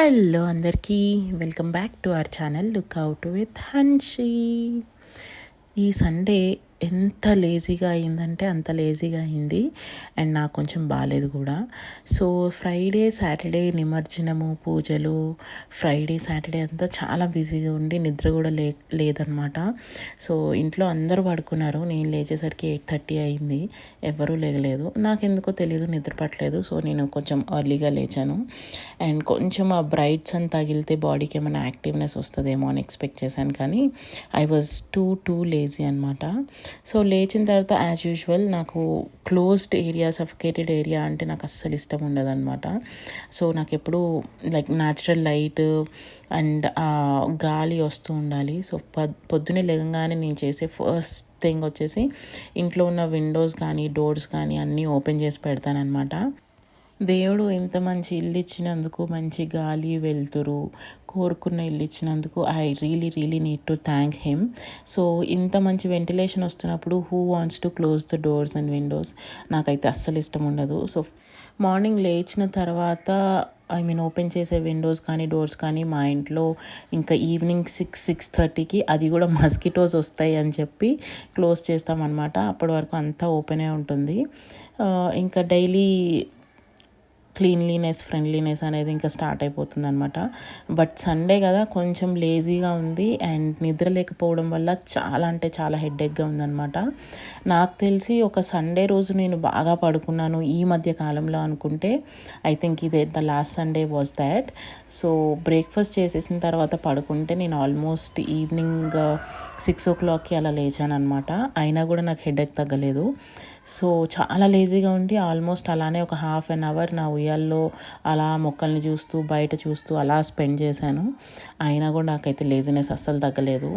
Hello అందరికీ welcome back to our channel look out with Hanshi. ఈ Sunday ఎంత లేజీగా అయిందంటే అంత లేజీగా అయింది. అండ్ నాకు కొంచెం బాగాలేదు కూడా. సో ఫ్రైడే సాటర్డే నిమజ్జనము పూజలు ఫ్రైడే సాటర్డే అంతా చాలా బిజీగా ఉండి నిద్ర కూడా లే లేదనమాట. సో ఇంట్లో అందరూ పడుకున్నారు. నేను లేచేసరికి ఎయిట్ థర్టీ అయింది. ఎవరూ లేగలేదు. నాకు ఎందుకో తెలియదు నిద్ర పట్టలేదు. సో నేను కొంచెం ఎర్లీగా లేచాను. అండ్ కొంచెం ఆ బ్రైట్స్ అని తగిలితే బాడీకి ఏమైనా యాక్టివ్నెస్ వస్తుందేమో అని ఎక్స్పెక్ట్ చేశాను. కానీ I was too too lazy అనమాట సో లేచిన తర్వాత యాజ్ యూజువల్ నాకు క్లోజ్డ్ ఏరియా సఫికేటెడ్ ఏరియా అంటే నాకు అస్సలు ఇష్టం ఉండదన్నమాట. సో నాకు ఎప్పుడు లైక్ న్యాచురల్ లైట్ అండ్ గాలి వస్తూ ఉండాలి. సో పొద్దున్నే లేగంగానే నేను చేసే ఫస్ట్ థింగ్ వచ్చేసి ఇంట్లో ఉన్న విండోస్ కానీ డోర్స్ కానీ అన్నీ ఓపెన్ చేసి పెడతానమాట దేవుడు ఇంత మంచి ఇల్లు ఇచ్చినందుకు మంచి గాలి వెళ్తురు కోరుకున్న ఇల్లు ఇచ్చినందుకు I really really need to thank him so ఇంత మంచి వెంటిలేషన్ వస్తున్నప్పుడు who wants to close the doors and windows నాకైతే అస్సలు ఇష్టం ఉండదు. సో మార్నింగ్ లేచిన తర్వాత ఐ మీన్ ఓపెన్ చేసే విండోస్ కానీ డోర్స్ కానీ మా ఇంట్లో ఇంకా ఈవినింగ్ సిక్స్ సిక్స్ థర్టీకి అది కూడా మస్కిటోస్ వస్తాయి అని చెప్పి క్లోజ్ చేస్తామన్నమాట. అప్పటి వరకు అంతా ఓపెనే ఉంటుంది. Uh, ఇంకా డైలీ క్లీన్లీనెస్ ఫ్రెండ్లీనెస్ అనేది ఇంకా స్టార్ట్ అయిపోతుంది అనమాట బట్ సండే కదా కొంచెం లేజీగా ఉంది అండ్ నిద్ర లేకపోవడం వల్ల చాలా అంటే చాలా హెడ్ఏక్గా ఉందన్నమాట. నాకు తెలిసి ఒక సండే రోజు నేను బాగా పడుకున్నాను ఈ మధ్య కాలంలో అనుకుంటే ఐ థింక్ ఇదే the last Sunday was that so breakfast చేసేసిన తర్వాత పడుకుంటే నేను ఆల్మోస్ట్ ఈవినింగ్ సిక్స్ ఓ క్లాక్కి అలా లేచాను అనమాట అయినా కూడా నాకు హెడేక్ తగ్గలేదు. సో చాలా లేజీగా ఉండి ఆల్మోస్ట్ అలానే ఒక హాఫ్ అన్ అవర్ నా ఉయ్యాల్లో అలా మొక్కల్ని చూస్తూ బయట చూస్తూ అలా స్పెండ్ చేశాను. అయినా కూడా నాకైతే లేజినెస్ అస్సలు తగ్గలేదు.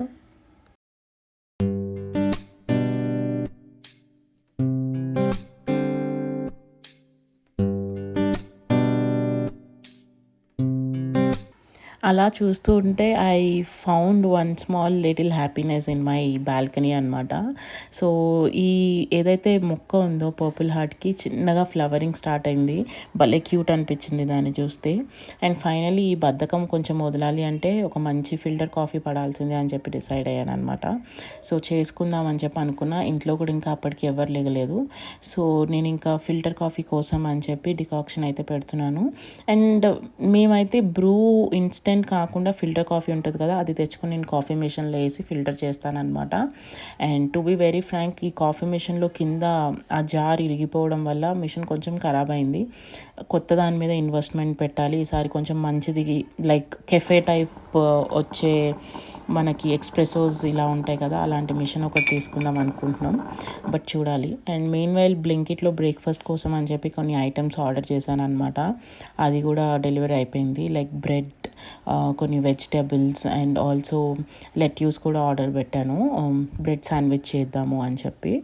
అలా చూస్తూ ఉంటే I found one small little happiness in my balcony అనమాట సో ఈ ఏదైతే మొక్క ఉందో పర్పుల్ హార్ట్కి చిన్నగా ఫ్లవరింగ్ స్టార్ట్ అయింది. భలే క్యూట్ అనిపించింది దాన్ని చూస్తే. అండ్ ఫైనలీ ఈ బద్ధకం కొంచెం వదలాలి అంటే ఒక మంచి ఫిల్టర్ కాఫీ పడాల్సిందే అని చెప్పి డిసైడ్ అయ్యాను అనమాట సో చేసుకుందాం అని చెప్పి అనుకున్నా. ఇంట్లో కూడా ఇంకా అప్పటికి ఎవరు లేగలేదు. సో నేను ఇంకా ఫిల్టర్ కాఫీ కోసం అని చెప్పి డికాక్షన్ అయితే పెడుతున్నాను. అండ్ మేమైతే బ్రూ ఇన్స్టెంట్ ఇన్స్టెంట్ కాకుండా ఫిల్టర్ కాఫీ ఉంటుంది కదా అది తెచ్చుకొని నేను కాఫీ మిషన్లో వేసి filter చేస్తానమాట and to be very frank ఈ కాఫీ మిషన్లో కింద ఆ జార్ ఇరిగిపోవడం వల్ల మిషన్ కొంచెం ఖరాబ్ అయింది. కొత్త దాని మీద ఇన్వెస్ట్మెంట్ పెట్టాలి. ఈసారి కొంచెం మంచిది లైక్ కెఫే టైప్ వచ్చే మనకి ఎక్స్ప్రెసోస్ ఇలా ఉంటాయి కదా అలాంటి మిషన్ ఒకటి తీసుకుందాం అనుకుంటున్నాం. బట్ చూడాలి. అండ్ మెయిన్ వైల్ బ్లింకిట్లో బ్రేక్ఫాస్ట్ కోసం అని చెప్పి కొన్ని ఐటమ్స్ ఆర్డర్ చేశాను అనమాట అది కూడా డెలివరీ అయిపోయింది. లైక్ బ్రెడ్ కొన్ని వెజిటేబుల్స్ అండ్ ఆల్సో లెట్యూస్ కూడా ఆర్డర్ పెట్టాను. Um, బ్రెడ్ శాండ్విచ్ చేద్దాము అని చెప్పి.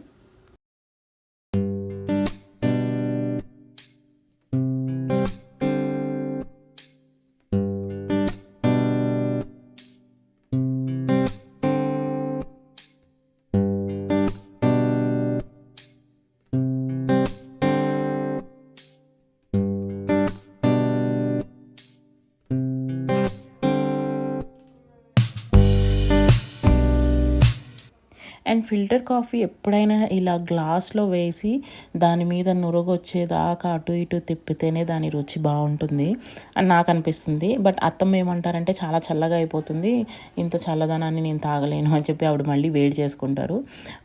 అండ్ ఫిల్టర్ కాఫీ ఎప్పుడైనా ఇలా గ్లాస్లో వేసి దాని మీద నురగొచ్చేదాకా అటు ఇటు తిప్పితేనే దాని రుచి బాగుంటుంది అని నాకు అనిపిస్తుంది. బట్ అత్తమ్మ ఏమంటారంటే చాలా చల్లగా అయిపోతుంది. ఇంత చల్లదనాన్ని నేను తాగలేను అని చెప్పి ఆవిడ మళ్ళీ వేడి చేసుకుంటారు.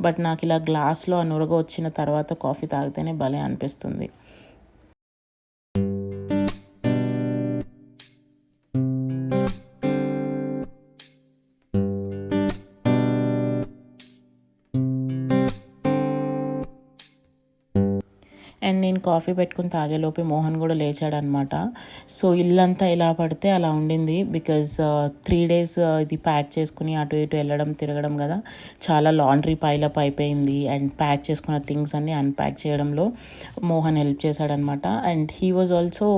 బట్ నాకు ఇలా గ్లాస్లో ఆ నురగ వచ్చిన తర్వాత కాఫీ తాగితేనే భలే అనిపిస్తుంది. అండ్ నేను కాఫీ పెట్టుకుని తాగేలోపే మోహన్ కూడా లేచాడనమాట. సో ఇల్లంతా ఎలా పడితే అలా ఉండింది బికాజ్ త్రీ డేస్ ఇది ప్యాక్ చేసుకుని అటు ఇటు వెళ్ళడం తిరగడం కదా చాలా లాండ్రీ పైలప్ అయిపోయింది. అండ్ ప్యాక్ చేసుకున్న థింగ్స్ అన్ని అన్ప్యాక్ చేయడంలో మోహన్ హెల్ప్ చేశాడనమాట. అండ్ హీ వాజ్ ఆల్సో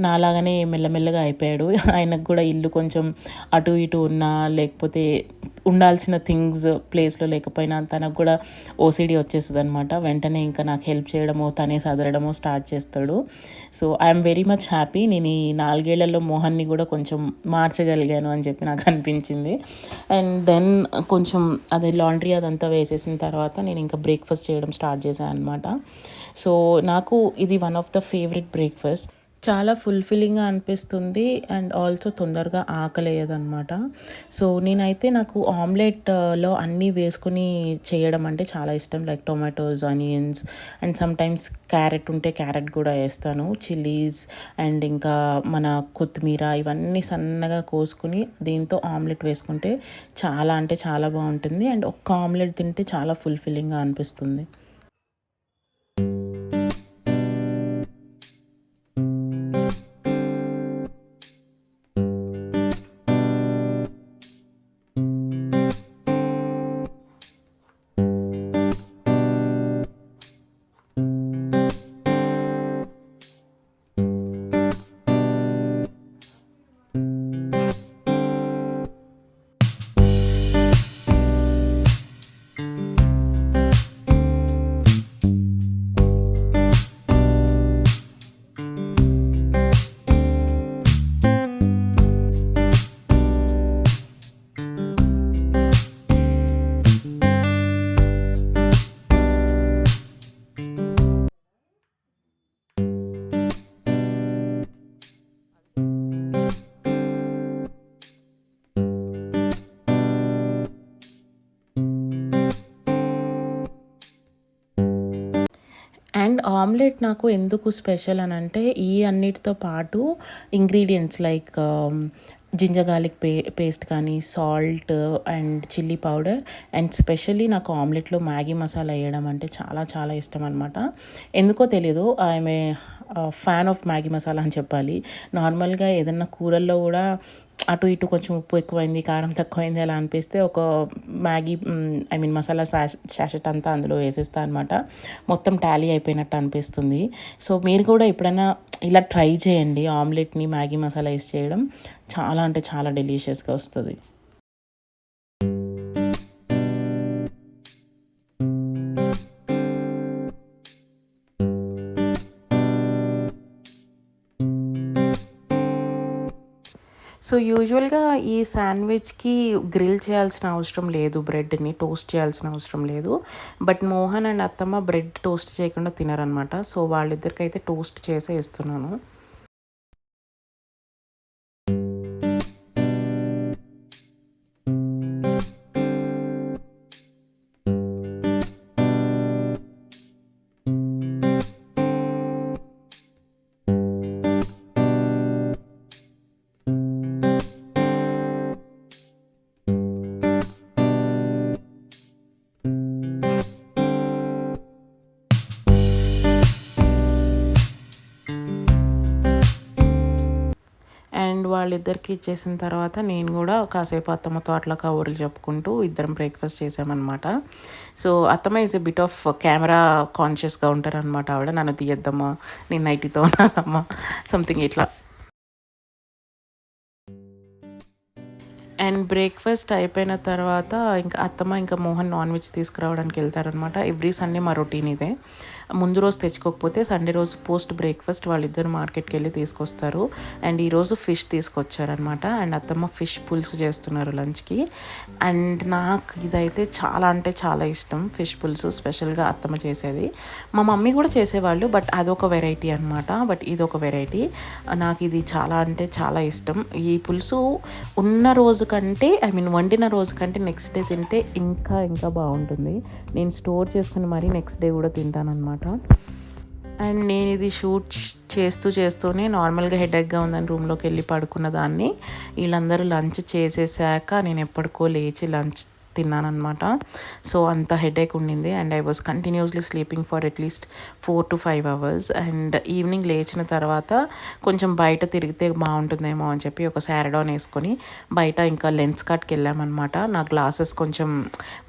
నాలాగానే మెల్లమెల్లగా అయిపోయాడు. ఆయనకు కూడా ఇల్లు కొంచెం అటు ఇటు ఉన్నా లేకపోతే ఉండాల్సిన థింగ్స్ ప్లేస్లో లేకపోయినా తనకు కూడా ఓసిడి వచ్చేస్తుంది అనమాట వెంటనే ఇంకా నాకు హెల్ప్ చేయడమో తనే సదరడమో స్టార్ట్ చేస్తాడు. So I'm very much happy నేను ఈ నాలుగేళ్ళలో మోహన్ని కూడా కొంచెం మార్చగలిగాను అని చెప్పి నాకు అనిపించింది. అండ్ దెన్ కొంచెం అదే లాండ్రీ అదంతా వేసేసిన తర్వాత నేను ఇంకా బ్రేక్ఫాస్ట్ చేయడం స్టార్ట్ చేశాను అనమాట సో నాకు ఇది one of the favourite breakfast చాలా ఫుల్ఫిల్లింగ్గా అనిపిస్తుంది అండ్ ఆల్సో తొందరగా ఆకలేయదనమాట సో నేనైతే నాకు ఆమ్లెట్లో uh, అన్నీ వేసుకుని చేయడం అంటే చాలా ఇష్టం. Like tomatoes onions and sometimes carrot ఉంటే క్యారెట్ కూడా వేస్తాను. చిల్లీస్ అండ్ ఇంకా మన కొత్తిమీర ఇవన్నీ సన్నగా కోసుకుని దీంతో ఆమ్లెట్ వేసుకుంటే చాలా అంటే చాలా బాగుంటుంది. అండ్ ఒక్క ఆమ్లెట్ తింటే చాలా ఫుల్ఫిల్లింగ్గా అనిపిస్తుంది. అండ్ ఆమ్లెట్ నాకు ఎందుకు స్పెషల్ అని అంటే ఈ అన్నిటితో పాటు ingredients like um, ginger garlic పే పేస్ట్ కానీ salt and chilli powder and specially నాకు ఆమ్లెట్లో మ్యాగీ మసాలా వేయడం అంటే చాలా చాలా ఇష్టం అనమాట ఎందుకో తెలియదు I'm fan of uh, Maggi masala అని చెప్పాలి. నార్మల్గా ఏదన్నా కూరల్లో కూడా అటు ఇటు కొంచెం ఉప్పు ఎక్కువైంది కారం తక్కువైంది అలా అనిపిస్తే ఒక Maggi I mean masala sachet అంతా అందులో వేసేస్తా అనమాట మొత్తం టాలీ అయిపోయినట్టు అనిపిస్తుంది. సో మీరు కూడా ఎప్పుడైనా ఇలా ట్రై చేయండి ఆమ్లెట్ని మ్యాగీ మసాలా వేసి చేయడం. చాలా అంటే చాలా డెలిషియస్గా వస్తుంది. సో యూజువల్గా ఈ శాండ్విచ్కి గ్రిల్ చేయాల్సిన అవసరం లేదు బ్రెడ్ని టోస్ట్ చేయాల్సిన అవసరం లేదు. బట్ మోహన్ అండ్ అత్తమ్మ బ్రెడ్ టోస్ట్ చేయకుండా తినరనమాట సో వాళ్ళిద్దరికైతే టోస్ట్ చేసే ఇస్తున్నాను వాళ్ళిద్దరికి ఇచ్చేసిన తర్వాత నేను కూడా కాసేపు అత్తమ్మతో అట్లా కబుర్లు చెప్పుకుంటూ ఇద్దరం బ్రేక్ఫాస్ట్ చేసామన్నమాట. సో అత్తమ్మ is a bit off camera కాన్షియస్గా ఉంటారనమాట ఆవిడ. నన్ను తీయద్దమ్మా నేను నైటీతో ఉన్నానమ్మా సంథింగ్ ఇట్లా. అండ్ బ్రేక్ఫాస్ట్ అయిపోయిన తర్వాత ఇంకా అత్తమ్మ ఇంకా మోహన్ నాన్ వెజ్ తీసుకురావడానికి వెళ్తారనమాట ఎవ్రీ సండే మా రొటీన్ ఇదే. ముందు రోజు తెచ్చుకోకపోతే సండే రోజు పోస్ట్ బ్రేక్ఫాస్ట్ వాళ్ళిద్దరు మార్కెట్కి వెళ్ళి తీసుకొస్తారు. అండ్ ఈరోజు ఫిష్ తీసుకొచ్చారనమాట అండ్ అత్తమ్మ ఫిష్ పులుసు చేస్తున్నారు లంచ్కి. అండ్ నాకు ఇదైతే చాలా అంటే చాలా ఇష్టం ఫిష్ పులుసు స్పెషల్గా అత్తమ్మ చేసేది. మా మమ్మీ కూడా చేసేవాళ్ళు బట్ అదొక వెరైటీ అనమాట బట్ ఇది ఒక వెరైటీ. నాకు ఇది చాలా అంటే చాలా ఇష్టం. ఈ పులుసు ఉన్న రోజు కంటే ఐ మీన్ వండిన రోజు కంటే నెక్స్ట్ డే తింటే ఇంకా ఇంకా బాగుంటుంది. నేను స్టోర్ చేసుకుని మరీ నెక్స్ట్ డే కూడా తింటానన్నమాట. అనమాట అండ్ నేను ఇది షూట్ చేస్తూ చేస్తూనే నార్మల్గా హెడేక్గా ఉందని రూమ్లోకి వెళ్ళి పడుకున్న దాన్ని వీళ్ళందరూ లంచ్ చేసేసాక నేను ఎప్పటికో లేచి లంచ్ తిన్నానమాట సో అంత హెడేక్ ఉండింది. And I was continuously sleeping for at least four to five hours. And evening లేచిన తర్వాత కొంచెం బయట తిరిగితే బాగుంటుందేమో అని చెప్పి ఒక శారడాన్ వేసుకొని బయట ఇంకా లెన్స్ కట్కి వెళ్ళామన్నమాట. నా గ్లాసెస్ కొంచెం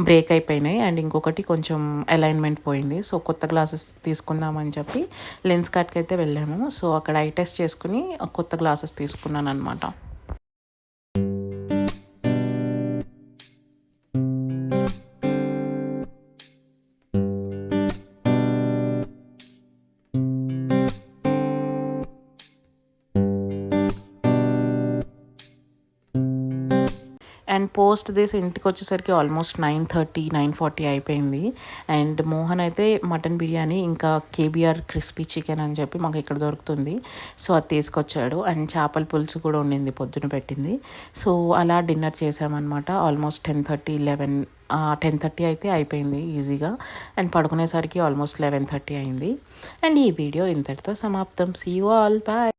బ్రేక్ అయిపోయినాయి. అండ్ ఇంకొకటి కొంచెం అలైన్మెంట్ పోయింది. సో కొత్త గ్లాసెస్ తీసుకుందామని చెప్పి లెన్స్ కట్కి అయితే వెళ్ళాము. సో అక్కడ ఐ టెస్ట్ చేసుకుని కొత్త గ్లాసెస్ తీసుకున్నాను అనమాట పోస్ట్ దిస్ ఇంటికి వచ్చేసరికి almost nine thirty nine forty అయిపోయింది. అండ్ మోహన్ అయితే మటన్ బిర్యానీ ఇంకా కేబిఆర్ క్రిస్పీ చికెన్ అని చెప్పి మాకు ఇక్కడ దొరుకుతుంది. సో అది తీసుకొచ్చాడు. అండ్ చేపల పులుసు కూడా ఉండింది పొద్దున పెట్టింది. సో అలా డిన్నర్ చేసామన్నమాట. Almost ten thirty eleven ten thirty అయితే అయిపోయింది ఈజీగా. అండ్ పడుకునేసరికి ఆల్మోస్ట్ లెవెన్ థర్టీ అయింది. అండ్ ఈ వీడియో ఇంతటితో సమాప్తం. See you all bye